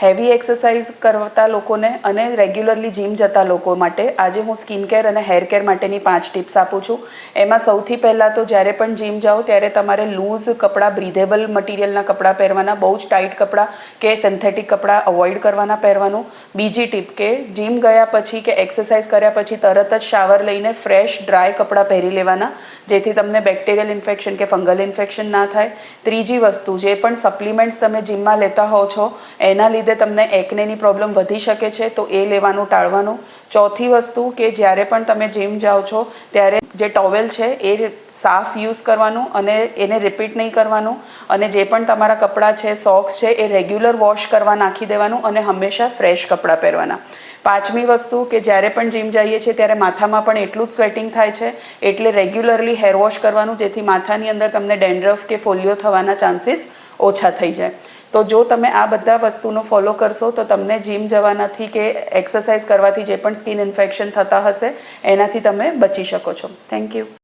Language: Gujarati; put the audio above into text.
હેવી એક્સરસાઇઝ કરતા લોકોને અને રેગ્યુલરલી જીમ જતા લોકો માટે આજે હું સ્કિન કેર અને હેર કેર માટેની પાંચ ટિપ્સ આપું છું. એમાં સૌથી પહેલાં તો જ્યારે પણ જીમ જાઓ ત્યારે તમારે લૂઝ કપડાં, બ્રીધેબલ મટીરિયલના કપડાં પહેરવાના, બહુ જ ટાઈટ કપડાં કે સિન્થેટિક કપડાં અવોઇડ કરવાના પહેરવાનું. બીજી ટીપ કે જીમ ગયા પછી કે એક્સરસાઇઝ કર્યા પછી તરત જ શાવર લઈને ફ્રેશ, ડ્રાય કપડાં પહેરી લેવાના, જેથી તમને બેક્ટેરિયલ ઇન્ફેક્શન કે ફંગલ ઇન્ફેક્શન ના થાય. ત્રીજી વસ્તુ, જે પણ સપ્લિમેન્ટ્સ તમે જીમમાં લેતા હો છો, એના લીધે તમને એકનેની પ્રોબ્લેમ વધી શકે છે, તો એ લેવાનું, ટાળવાનું. ચોથી વસ્તુ કે જ્યારે પણ તમે જીમ જાઓ છો, ત્યારે જે ટોવેલ છે, એ સાફ યુઝ કરવાનું અને એને રિપીટ નહીં કરવાનું. અને જે પણ તમારા કપડાં છે સોક્સ છે, એ રેગ્યુલર વોશ કરવા નાખી દેવાનું અને હંમેશા ફ્રેશ કપડાં પહેરવાના. પાંચમી વસ્તુ કે જ્યારે પણ જીમ જઈએ છીએ, ત્યારે માથામાં પણ એટલું જ સ્વેટિંગ થાય છે, એટલે રેગ્યુલરલી હેર વોશ કરવાનું, જેથી માથાની અંદર તમને ડેન્ડ્રફ કે ફોલિયો થવાના ચાન્સીસ ઓછા થઈ જાય. તો જો તમે આ બધા વસ્તુનો ફોલો કરશો, તો તમને જીમ જવાનાથી કે એક્સરસાઇઝ કરવાથી જે પણ સ્કિન ઇન્ફેક્શન થતા હશે, એનાથી તમે બચી શકો છો. Thank you